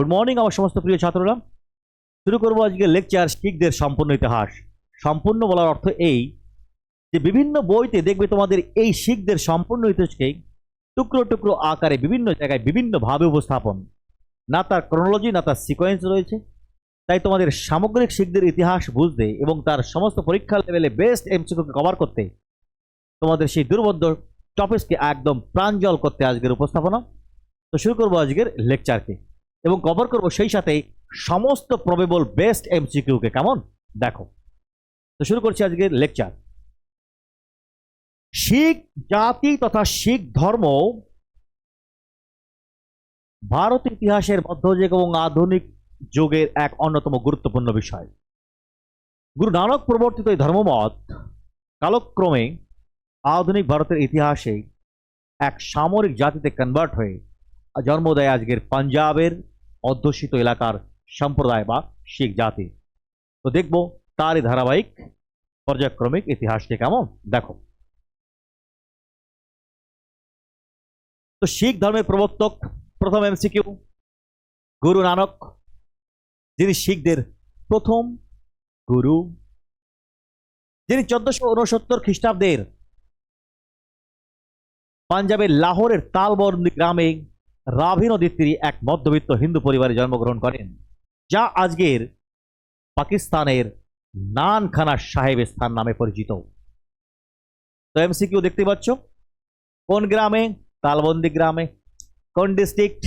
Good morning আমার সমস্ত প্রিয় ছাত্ররা। শুরু করব আজকে লেকচার শিখদের সম্পূর্ণ ইতিহাস। সম্পূর্ণ বলার অর্থ এই যে বিভিন্ন বইতে দেখবে তোমাদের এই শিখদের সম্পূর্ণ ইতিহাসকে টুকরো টুকরো আকারে বিভিন্ন জায়গায় বিভিন্নভাবে উপস্থাপন। না তার ক্রোনোলজি না তার সিকোয়েন্স রয়েছে। তাই তোমাদের সামগ্রিক শিখদের ইতিহাস বুঝতে এবং তার সমস্ত পরীক্ষা লেভেলে বেস্ট এমসিকিউকে কভার করতে তোমাদের সেই দুর্বোধ্য টপিক্সকে একদম প্রাঞ্জল করতে আজকের উপস্থাপনা। তো শুরু করব আজকের লেকচারকে এবং কভার করব সেই সাথে সমস্ত প্রবেবল বেস্ট এমসিকিউকে কেমন? দেখো। তো শুরু করছি আজকের লেকচার শিখ জাতি তথা শিখ ধর্ম ভারত ইতিহাসের মধ্যযুগ এবং আধুনিক যুগের এক অন্যতম গুরুত্বপূর্ণ বিষয়। গুরু নানক প্রবর্তিত এই ধর্মমত কালক্রমে আধুনিক ভারতের ইতিহাসে এক সামরিক জাতিতে কনভার্ট হয়ে জন্ম দেয় আজকের পাঞ্জাবের অধ্যুষিত এলাকার সম্প্রদায় বা শিখ জাতি। তো দেখব তারই ধারাবাহিক পর্যায়ক্রমিক ইতিহাসটি কেমন? দেখো। তো শিখ ধর্মের প্রবর্তক, প্রথম এমসিকিউ, গুরু নানক, যিনি শিখদের প্রথম গুরু, যিনি চোদ্দশো উনসত্তর খ্রিস্টাব্দের পাঞ্জাবের লাহোরের তালবন্দি গ্রামে রাভি নদীর এক মধ্যবিত্ত হিন্দু পরিবারে জন্মগ্রহণ করেন, যা আজকের পাকিস্তানের নানখানা সাহেবের স্থান নামে পরিচিত। তো এমসিকিউ দেখতে পাচ্ছ? কোন গ্রামে? তালবন্দি গ্রামে। কোন ডিস্ট্রিক্ট?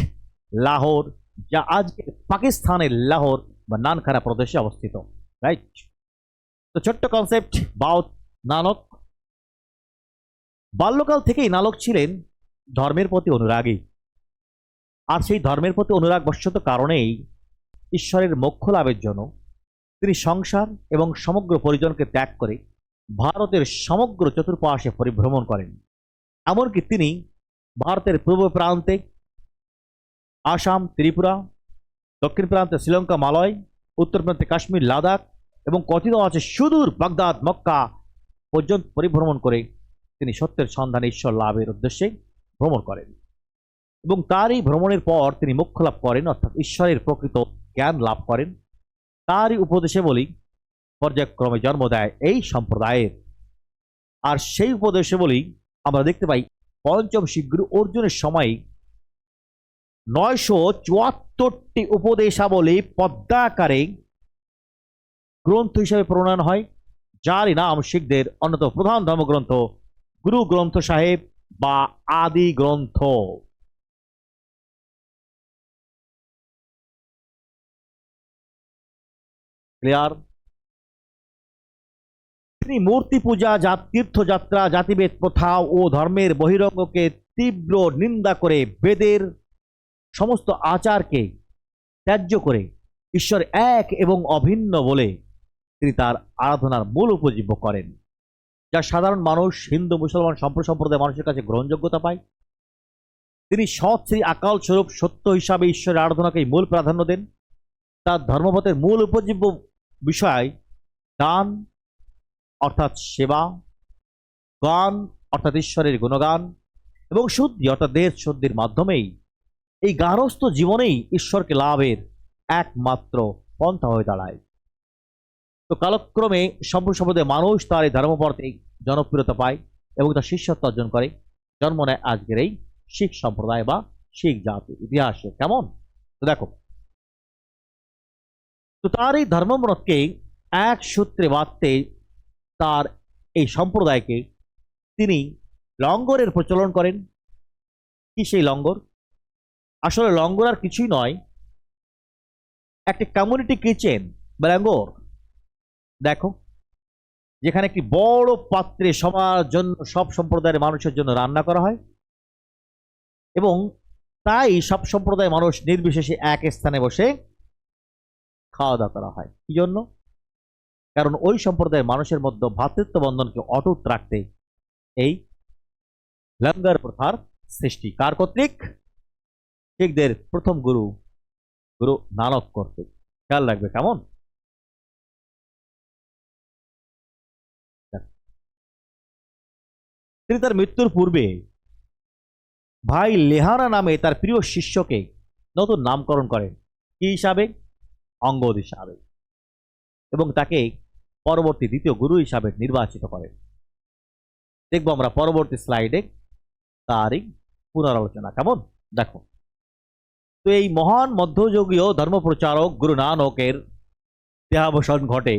লাহোর, যা আজকের পাকিস্তানের লাহোর বা নানখানা প্রদেশে অবস্থিত। রাইট তো ছোট্ট কনসেপ্ট বাউত নানক। বাল্যকাল থেকেই নানক ছিলেন ধর্মের প্রতি অনুরাগী। আর সেই ধর্মের প্রতি অনুরাগ বশত কারণেই ঈশ্বরের মোক্ষ লাভের জন্য তিনি সংসার এবং সমগ্র পরিজনকে ত্যাগ করে ভারতের সমগ্র চতুর্পাশে পরিভ্রমণ করেন। এমনকি তিনি ভারতের পূর্ব প্রান্তে আসাম, ত্রিপুরা, দক্ষিণ প্রান্তে শ্রীলঙ্কা, মালয়, উত্তর প্রান্তে কাশ্মীর, লাদাখ এবং কথিত আছে সুদূর বাগদাদ, মক্কা পর্যন্ত পরিভ্রমণ করে তিনি সত্যের সন্ধানে ঈশ্বর লাভের উদ্দেশ্যে ভ্রমণ করেন। এবং তারই ভ্রমণের পর তিনি মোক্ষ লাভ করেন, অর্থাৎ ঈশ্বরের প্রকৃত জ্ঞান লাভ করেন। তারই উপদেশে বলি, পর্যায়ক্রমে জন্ম দেয় এই সম্প্রদায়ের। আর সেই উপদেশে বলি, আমরা দেখতে পাই, পঞ্চম শিখগুরু অর্জুনের সময় নয়শো চুয়াত্তরটি উপদেশাবলী পদ্মাকারে গ্রন্থ হিসাবে প্রণয়ন হয় যারই নাম শিখদের অন্যতম প্রধান ধর্মগ্রন্থ গুরু গ্রন্থ সাহেব বা আদি গ্রন্থ ক্লিয়ার তিনি মূর্তি পূজা জাত তীর্থযাত্রা জাতিভেদ প্রথা ও ধর্মের বহিরঙ্গকে তীব্র নিন্দা করে বেদের সমস্ত আচারকে ত্যায্য করে ঈশ্বর এক এবং অভিন্ন বলে তিনি তার আরাধনার মূল উপজীব্য করেন। যা সাধারণ মানুষ, হিন্দু, মুসলমান সম্প্র সম্প্রদায় মানুষের কাছে গ্রহণযোগ্যতা পায়। তিনি সৎ শ্রী আকাল স্বরূপ সত্য হিসাবে ঈশ্বরের আরাধনাকেই মূল প্রাধান্য দেন। তার ধর্মপথের মূল উপজীব্য বিষয় দান, অর্থাৎ সেবা, গান, অর্থাৎ ঈশ্বরের গুণগান এবং শুদ্ধি, অর্থাৎ দেহ শুদ্ধির মাধ্যমেই এই গারস্থ জীবনেই ঈশ্বরকে লাভের একমাত্র পন্থা হয়ে দাঁড়ায়। তো কালক্রমে সম্পূর্ণ সম্প্রদায়ের মানুষ তার এই ধর্মপর্তে জনপ্রিয়তা পায় এবং তার শিষ্যত্ব অর্জন করে। জন্ম নেয় আজকের এই শিখ সম্প্রদায় বা শিখ জাতি ইতিহাসে। কেমন? তো দেখো তো তার এই ধর্মমতকে এক সূত্রে বাঁধতে তার এই সম্প্রদায়কে তিনি লঙ্গরের প্রচলন করেন। কি সেই লঙ্গর? আসলে লঙ্গর আর কিছুই নয়, একটি কমিউনিটি কিচেন বা লঙ্গর দেখো, যেখানে একটি বড় পাত্রে সবার জন্য, সব সম্প্রদায়ের মানুষের জন্য রান্না করা হয় এবং তাই সব সম্প্রদায়ের মানুষ নির্বিশেষে এক স্থানে বসে খাওয়া দাওয়া করা হয়। কি জন্য? কারণ ওই সম্প্রদায়ের মানুষের মধ্যে ভ্রাতৃত্ব বন্ধনকে অটুট রাখতে এই লঙ্গার প্রথার সৃষ্টি। কার কর্তৃক? শিখদের প্রথম গুরু গুরু নানক কর্তৃক। খেয়াল রাখবে কেমন? তিনি তার মৃত্যুর পূর্বে ভাই লেহানা নামে তার প্রিয় শিষ্যকে নতুন নামকরণ করেন। কি হিসাবে? অঙ্গদ হিসাবে এবং তাকে পরবর্তী দ্বিতীয় গুরু হিসাবে নির্বাচিত করেন দেখব আমরা পরবর্তী স্লাইডে তারই পুনরালোচনা কেমন? দেখো। তো এই মহান মধ্যযুগীয় ধর্মপ্রচারক গুরু নানকের দেহাবসান ঘটে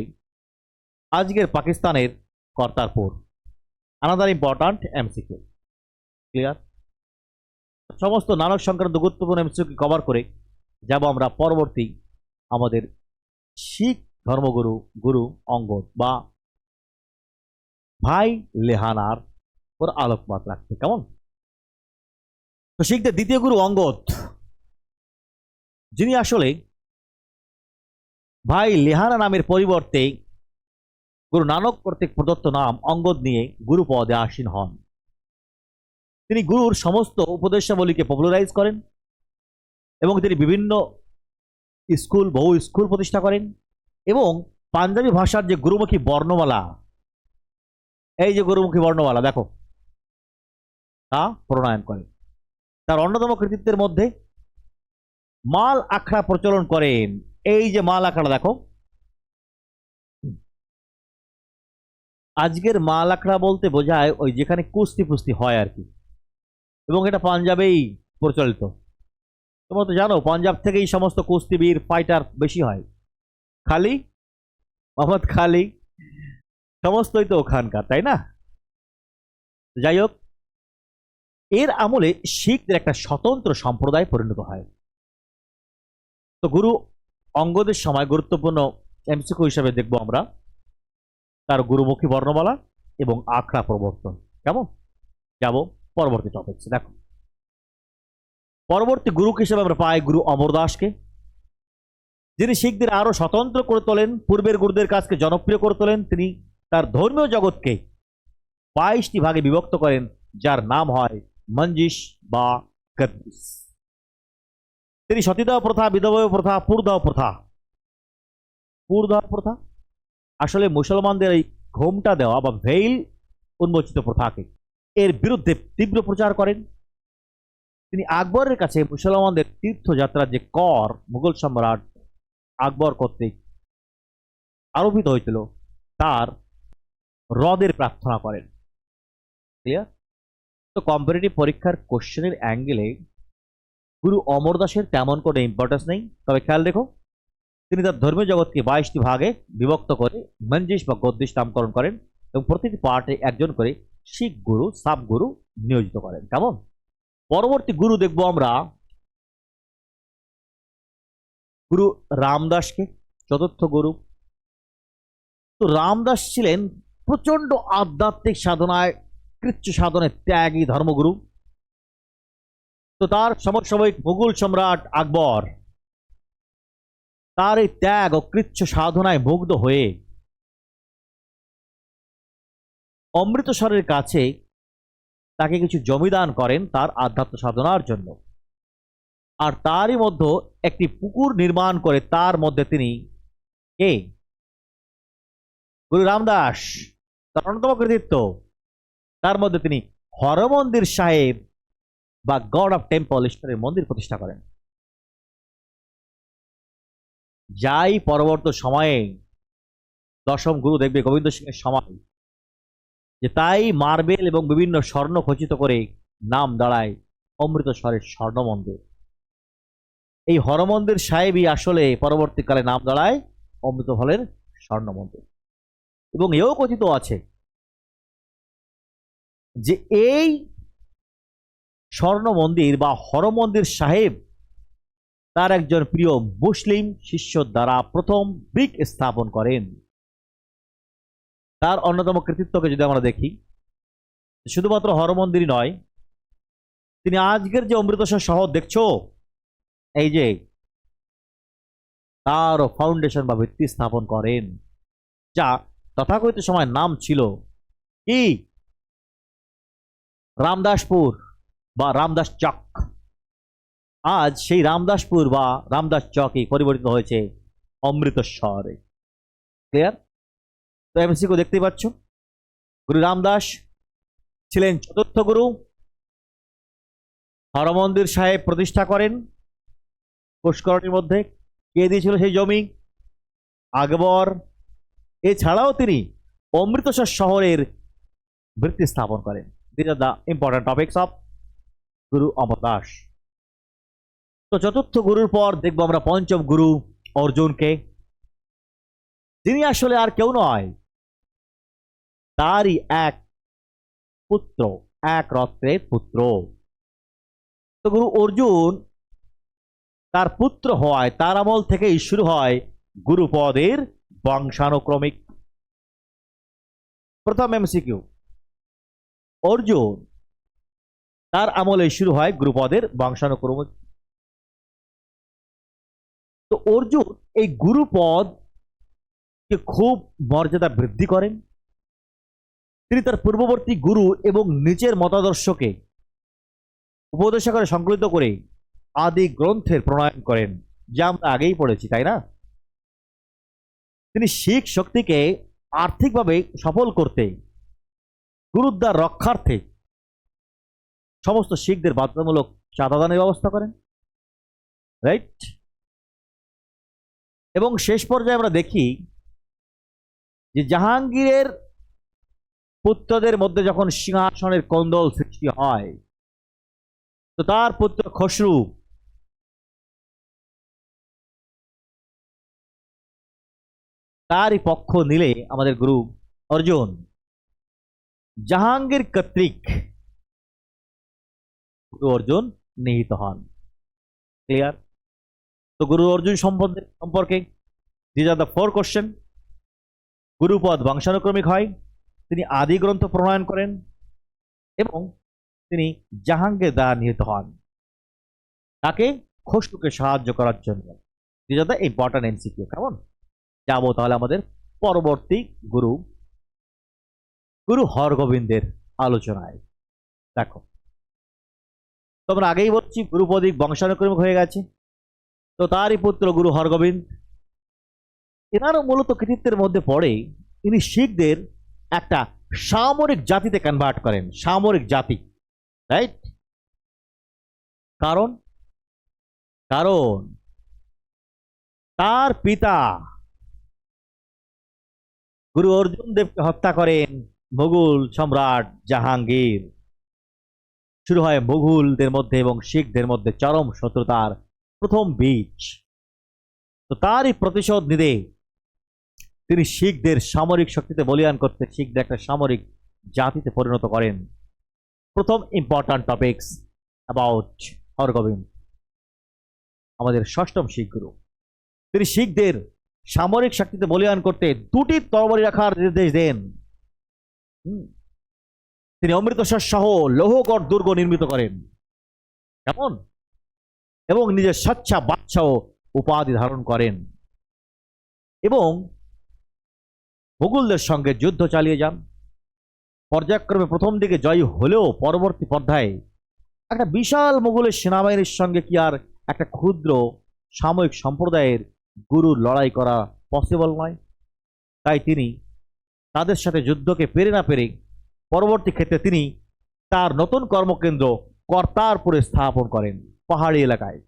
আজকের পাকিস্তানের Kartarpur. Another important MCQ clear সমস্ত নানক সংক্রান্ত গুরুত্বপূর্ণ এমসিকিউ কভার করে যাব আমরা পরবর্তী আমাদের শিখ ধর্মগুরু, গুরু অঙ্গদ বা ভাই লেহানার ওর আলোকপাত রাখতে কেমন? তো শিখদের দ্বিতীয় গুরু অঙ্গদ, যিনি আসলে ভাই লেহানা নামের পরিবর্তে গুরু নানক কর্তৃক প্রদত্ত নাম অঙ্গদ নিয়ে গুরু পদে আসীন হন। তিনি গুরুর সমস্ত উপদেশাবলীকে পপুলারাইজ করেন এবং তিনি বিভিন্ন স্কুল, বহু স্কুল প্রতিষ্ঠা করেন এবং পাঞ্জাবি ভাষার যে গুরুমুখী বর্ণমালা, এই যে গুরুমুখী বর্ণমালা, দেখো, তা প্রণয়ন করেন তার অন্যতম কৃতিত্বের মধ্যে মাল আখড়া প্রচলন করেন। এই যে মাল আখড়া, দেখো। আজকের মাল আখড়া বলতে বোঝায় ওই যেখানে কুস্তি ফুস্তি হয় আর কি। এবং এটা পাঞ্জাবেই প্রচলিত। তোমরা তো জানো, পাঞ্জাব থেকেই সমস্ত কুস্তিবীর ফাইটার বেশি হয়। খালি? মোহাম্মদ খালি। সমস্তই তো ওখানকার, তাই না? যাই হোক, এর আমলে শিখদের একটা স্বতন্ত্র সম্প্রদায় পরিণত হয়। তো গুরু অঙ্গদের সময় গুরুত্বপূর্ণ এমসিকু হিসাবে দেখব আমরা। তার গুরুমুখী বর্ণমালা এবং আখড়া প্রবর্তন। কেমন? যাব পরবর্তী টপিক দেখো। পরবর্তী গুরু হিসেবে আমরা পাই গুরু অমরদাসকে যিনি শিখদের আরও স্বতন্ত্র করে তোলেন, পূর্বের গুরুদের কাজকে জনপ্রিয় করে তোলেন, তিনি তার ধর্মীয় জগৎকে বাইশটি ভাগে বিভক্ত করেন, যার নাম হয় মঞ্জিস বা গদ্দিস তিনি সতীদাহ প্রথা বিধবা প্রথা, পুরদাহ প্রথা। পুরদাহ প্রথা? আসলে মুসলমানদের এই ঘোমটা দেওয়া বা ভেইল উন্মোচিত প্রথাকে, এর বিরুদ্ধে তীব্র প্রচার করেন। তিনি আকবরের কাছে মুসলমানদের তীর্থযাত্রার যে কর, মুঘল সম্রাট আকবর কর্তৃক আরোপিত হয়েছিল, তার হ্রদের প্রার্থনা করেন। ক্লিয়ার তো কম্পারেটিভ পরীক্ষার কোশ্চেনের অ্যাঙ্গেলে গুরু অমরদাসের তেমন কোনো ইম্পর্টেন্স নেই। তবে খেয়াল রেখো, তিনি তার ধর্মীয় জগৎকে বাইশটি ভাগে বিভক্ত করে মঞ্জিস বা গদ্দিস নামকরণ করেন এবং প্রতিটি পার্টে একজন করে শিখ গুরু সাব গুরু নিয়োজিত করেন। কেমন? পরবর্তী গুরু দেখব আমরা। গুরু রামদাসকে, চতুর্থ গুরু। তো রামদাস ছিলেন প্রচণ্ড আধ্যাত্মিক সাধনায়, কৃচ্ছ সাধনে ত্যাগী ধর্মগুরু। তো তার সমসাময়িক মুঘল সম্রাট আকবর তার এই ত্যাগ ও কৃচ্ছ সাধনায় মুগ্ধ হয়ে অমৃতসরের কাছে তাকে কিছু জমিদান করেন তার আধ্যাত্ম সাধনার জন্য। আর তারই মধ্যে একটি পুকুর নির্মাণ করে তার মধ্যে তিনি কে? গুরু রামদাস তার অন্যতম কৃতিত্ব। তার মধ্যে তিনি হরমন্দির সাহেব বা গড অফ টেম্পল, ঈশ্বরের মন্দির প্রতিষ্ঠা করেন। যাই পরবর্তী সময়ে দশম গুরু দেখবে গোবিন্দ সিং এর সময় যে তাই মার্বেল এবং বিভিন্ন স্বর্ণ খচিত করে নাম দাঁড়ায় অমৃতসরের স্বর্ণ মন্দির এই হরমন্দির সাহেবই আসলে পরবর্তীকালে নাম দাঁড়ায় অমৃত ফলের স্বর্ণ মন্দির এবং এও কথিত আছে যে এই স্বর্ণ মন্দির বা হরমন্দির সাহেব তার একজন প্রিয় মুসলিম শিষ্য দ্বারা প্রথম ব্রিক স্থাপন করেন। তার অন্যতম কৃতিত্বকে যদি আমরা দেখি, শুধুমাত্র হরমন্দিরই নয়, তিনি আজকের যে অমৃতসর শহর দেখছ? এই যে, তার ফাউন্ডেশন বা ভিত্তি স্থাপন করেন, যা তথাকথিত সময় নাম ছিল কি? রামদাসপুর বা রামদাস চক। আজ সেই রামদাসপুর বা রামদাস চকে পরিবর্তিত হয়েছে অমৃতসরে। ক্লিয়ার তো এমসিকে দেখতেই পাচ্ছ। গুরু রামদাস ছিলেন চতুর্থ গুরু। হরমন্দির সাহেব প্রতিষ্ঠা করেন পুষ্করণীর মধ্যে। কে দিয়েছিল সেই জমি? আকবর। এছাড়াও তিনি অমৃতসর শহরের ভিত্তি স্থাপন করেন। This are the important topics of Guru Amar Das. তো চতুর্থ গুরুর পর দেখব আমরা পঞ্চম গুরু অর্জুনকে। তিনি আসলে আর কেউ নয় তারই এক পুত্র, এক রত্নের পুত্র। তো গুরু অর্জুন তার পুত্র হওয়ায়, তার আমল থেকেই শুরু হয় গুরুপদের বংশানুক্রমিক। প্রথম এমসিকিউ। অর্জুন তার আমলে শুরু হয় গুরুপদের বংশানুক্রমিক। তো অর্জুন এই গুরুপদ খুব মর্যাদা বৃদ্ধি করেন। তিনি তার পূর্ববর্তী গুরু এবং নিচের মতাদর্শকে উপদেশাকারে সংকলিত করে আদি গ্রন্থের প্রণয়ন করেন, যা আমরা আগেই পড়েছি, তাই না? তিনি শিখ শক্তিকে আর্থিকভাবে সফল করতে, গুরুদ্বার রক্ষার্থে সমস্ত শিখদের বাধ্যতামূলক চাঁদাদানের ব্যবস্থা করেন রাইট এবং শেষ পর্যায়ে আমরা দেখি যে জাহাঙ্গীরের পুত্রদের মধ্যে যখন সিংহাসনের কন্দল সৃষ্টি হয়, তো তার পুত্র খসরু তারই পক্ষ নিলে আমাদের গুরু অর্জুন। জাহাঙ্গীর কর্তৃক গুরু অর্জুন নিহিত হন। ক্লিয়ার তো গুরু অর্জুন সম্পর্কে these are the four question Gurupada বংশানুক্রমিক হয়। তিনি আদি গ্রন্থ প্রণয়ন করেন এবং তিনি জাহাঙ্গীর দ্বারা নিহত হন। তাকে খসরুকে সাহায্য করার জন্য। These are the important MCQ, কেমন? যাব তাহলে আমাদের পরবর্তী গুরু গুরু হরগোবিন্দের আলোচনায়। দেখো, তোমরা আগেই বলছি গুরুপদিক বংশানুক্রমিক হয়ে গেছে। তো তারই পুত্র গুরু হরগোবিন্দ। এনারও মূলত কৃতিত্বের মধ্যে পড়ে, ইনি শিখদের একটা সামরিক জাতিতে কনভার্ট করেন, সামরিক জাতি রাইট কারণ কারণ তার পিতা গুরু অর্জুন দেবকে হত্যা করেন মুঘল সম্রাট জাহাঙ্গীর। শুরু হয় মুঘলদের মধ্যে এবং শিখদের মধ্যে চরম শত্রুতার প্রথম বীজ। তো তারই প্রতিশোধ নিতে তিনি শিখদের সামরিক শক্তিতে বলিয়ান করতে শিখদের একটা সামরিক জাতিতে পরিণত করেন। প্রথম ইম্পর্ট্যান্ট টপিকস অ্যাবাউট হরগোবিন্দ আমাদের ষষ্ঠম শিখ গুরু। তিনি শিখদের সামরিক শক্তিতে বলিয়ান করতে দুটি তরবারি রাখার নির্দেশ দেন। তিনি অমৃতসর সহ লৌহগড় দুর্গ নির্মিত করেন। কেমন? এবং নিজের স্বচ্ছা বাদশাহ উপাধি ধারণ করেন। এবং মুঘলদের সঙ্গে যুদ্ধ চালিয়ে যান। পর্যায়ক্রমে প্রথম দিকে জয়ী হলেও পরবর্তী পর্যায়ে একটা বিশাল মুঘলের সেনাবাহিনীর সঙ্গে কি আর একটা ক্ষুদ্র সাময়িক সম্প্রদায়ের গুরুর লড়াই করা পসিবল নয়। তাই তিনি তাদের সাথে যুদ্ধকে পেরে না পেরে পরবর্তী ক্ষেত্রে তিনি তার নতুন কর্মকেন্দ্র কর্তারপুরে স্থাপন করেন পাহাড়ি এলাকায়।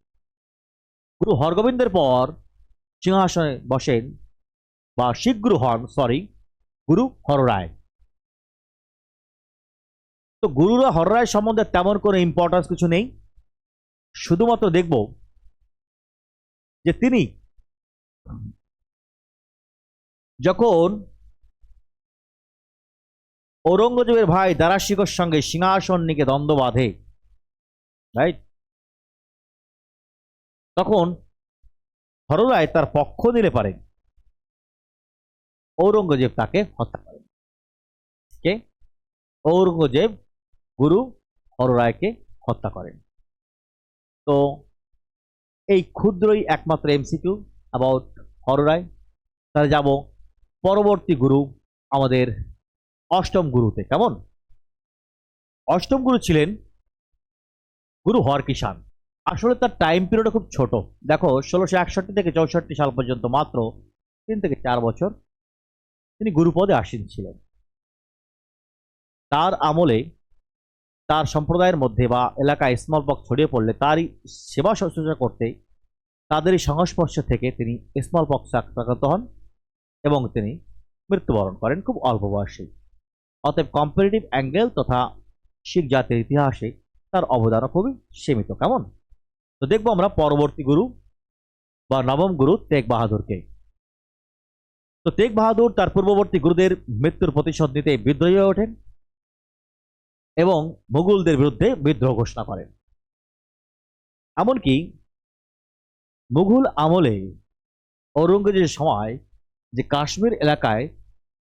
গুরু হরগোবিন্দের পর সিংহাসনে বসেন। বা শিখ গুরু হন সরি গুরু হররায়। তো গুরুরা হররায় সম্বন্ধে তেমন কোনো ইম্পর্টেন্স কিছু নেই। শুধুমাত্র দেখব যে তিনি যখন ঔরঙ্গজেবের ভাই দারাশিকর সঙ্গে সিংহাসন নিকে দ্বন্দ্ব বাঁধে রাইট তখন হররায় তার পক্ষ নিলে পারেন। ঔরঙ্গজেব তাকে হত্যা করেন। কে? ঔরঙ্গজেব গুরু হররায়কে হত্যা করেন। তো এই ক্ষুদ্রই একমাত্র এমসিকিউ অ্যাবাউট হররায় তাহলে যাব পরবর্তী গুরু আমাদের অষ্টম গুরুতে, কেমন? অষ্টম গুরু ছিলেন গুরু হরকিষান আসলে তার টাইম পিরিয়ড খুব ছোট। দেখো, ষোলোশো একষট্টি থেকে চৌষট্টি সাল পর্যন্ত মাত্র তিন থেকে চার বছর তিনি গুরুপদে আসীন ছিলেন। তার আমলে তার সম্প্রদায়ের মধ্যে বা এলাকায় স্মল পক্স ছড়িয়ে পড়লে তারই সেবা শুশ্রূষা করতে তাদেরই সংস্পর্শ থেকে তিনি স্মল পক্সে আক্রান্ত হন এবং তিনি মৃত্যুবরণ করেন খুব অল্প বয়সে। অতএব কম্পারেটিভ অ্যাঙ্গেল তথা শিখ জাতির ইতিহাসে তার অবদানও খুবই সীমিত। কেমন? তো দেখব আমরা পরবর্তী গুরু বা নবম গুরু তেগ বাহাদুরকে। তো তেগ বাহাদুর তার পূর্ববর্তী গুরুদের মৃত্যুর প্রতিশোধ নিতে বিদ্রোহী হয়ে ওঠেন এবং মুঘলদের বিরুদ্ধে বিদ্রোহ ঘোষণা করেন। এমনকি মুঘল আমলে ঔরঙ্গজেবের সময় যে কাশ্মীর এলাকায়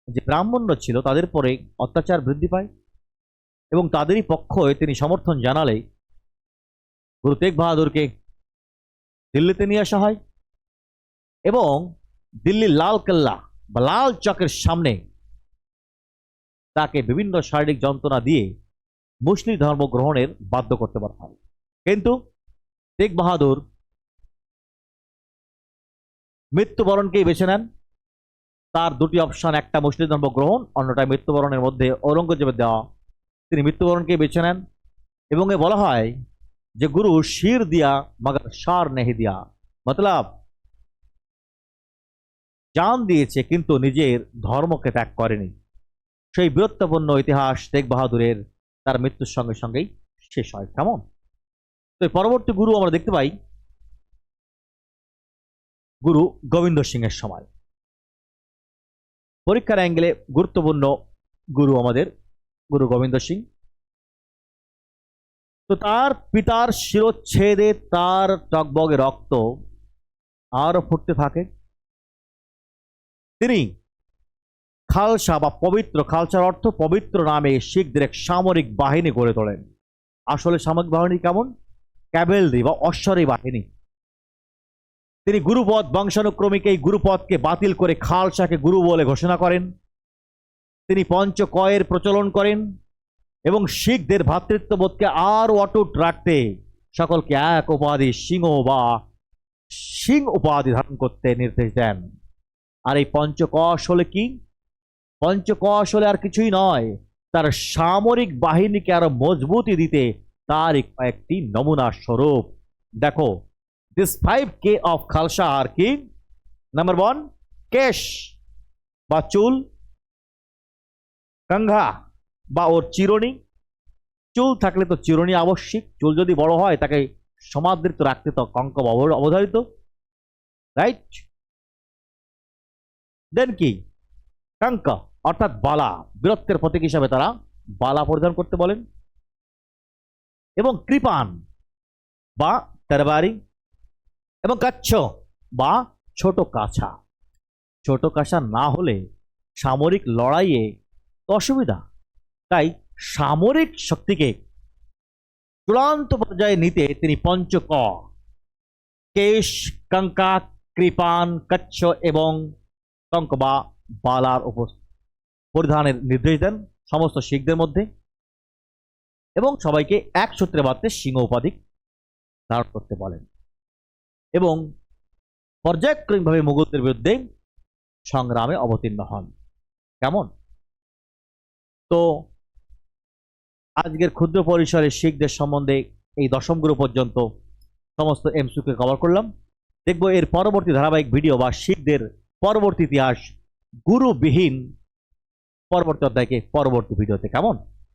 যে ব্রাহ্মণরা ছিল, তাদের পরে অত্যাচার বৃদ্ধি পায় এবং তাদেরই পক্ষ হয়ে তিনি সমর্থন জানালে গুরু তেগ বাহাদুরকে দিল্লিতে নিয়ে আসা হয় এবং দিল্লির লাল কেল্লা বা লাল চকের সামনে তাকে বিভিন্ন শারীরিক যন্ত্রণা দিয়ে মুসলিম ধর্ম গ্রহণের বাধ্য করতে পারা হয়। কিন্তু তেগ বাহাদুর মৃত্যুবরণকেই বেছে নেন। তার দুটি অপশন, একটা মুসলিম ধর্ম গ্রহণ, অন্যটা মৃত্যুবরণের মধ্যে ঔরঙ্গজেবের দেওয়া। তিনি মৃত্যুবরণকেই বেছে নেন এবং এ বলা হয় যে, গুরু শির দিয়া, মগর সার নেহি দিয়া। মতলব জান দিয়েছে, কিন্তু নিজের ধর্মকে ত্যাগ করেনি। সেই বীরত্বপূর্ণ ইতিহাস তেগ বাহাদুরের তার মৃত্যুর সঙ্গে সঙ্গেই শেষ হয়। কেমন? তো পরবর্তী গুরু আমরা দেখতে পাই, গুরু গোবিন্দ সিং এর সময়। পরীক্ষার অ্যাঙ্গেলে গুরুত্বপূর্ণ গুরু আমাদের, গুরু গোবিন্দ সিং। তো তার পিতার শিরোচ্ছেদে তার টকবগে রক্ত আরও ফুটতে থাকে। তিনি খালসা বা পবিত্র, খালসার অর্থ পবিত্র নামে শিখদের এক সামরিক বাহিনী গড়ে তোলেন। আসলে সামরিক বাহিনী কেমন? ক্যাবেলরি বা অশ্বরী বাহিনী। তিনি গুরুপদ বংশানুক্রমিক এই গুরুপদকে বাতিল করে খালসাকে গুরু বলে ঘোষণা করেন। তিনি পঞ্চকয়ের প্রচলন করেন এবং শিখদের ভ্রাতৃত্ববোধকে আরও অটুট রাখতে সকলকে এক উপাধি সিংহ বা সিং উপাধি ধারণ করতে নির্দেশ দেন। আর এই পঞ্চকশ হলে কি? পঞ্চকশ হলে আর কিছুই নয়। তার সামরিক বাহিনীকে আরও মজবুতি দিতে তার কয়েকটি নমুনা স্বরূপ। দেখো this five K of Khalsa আর কি? নাম্বার ওয়ান কেশ বা চুল কাঙ্ঘা বা ওর চিরণি চুল থাকলে তো চিরণি আবশ্যিক। চুল যদি বড় হয়, তাকে সমাদৃত রাখতে তো কঙ্ক অব- অবধারিত। রাইট দেন কি? কাঙ্ক অর্থাৎ বালা, বীরত্বের প্রতীক হিসাবে তারা বালা পরিধান করতে বলেন। এবং কৃপান, বা তেরবারি, এবং কাচ্ছ, বা ছোট কাছা। ছোট কাছা না হলে সামরিক লড়াইয়ে অসুবিধা। তাই সামরিক শক্তিকে চূড়ান্ত পর্যায়ে নিতে তিনি পঞ্চক, কেশ, কঙ্কা, কৃপান, কচ্ছ এবং কঙ্ক বা বালার উপর পরিধানের নির্দেশ দেন সমস্ত শিখদের মধ্যে এবং সবাইকে এক সূত্রে বাঁধতে সিংহ উপাধি ধারণ করতে বলেন এবং পর্যায়ক্রমিকভাবে মুঘলদের বিরুদ্ধে সংগ্রামে অবতীর্ণ হন। কেমন? তো আজকের ক্ষুদ্র পরিসরে শিখদের সম্বন্ধে এই দশম গুরু পর্যন্ত সমস্ত এমসুকে কভার করলাম। দেখব এর পরবর্তী ধারাবাহিক ভিডিও বা শিখদের পরবর্তী ইতিহাস গুরুবিহীন। পরবর্তী অধ্যায়কে পরবর্তী ভিডিওতে কেমন?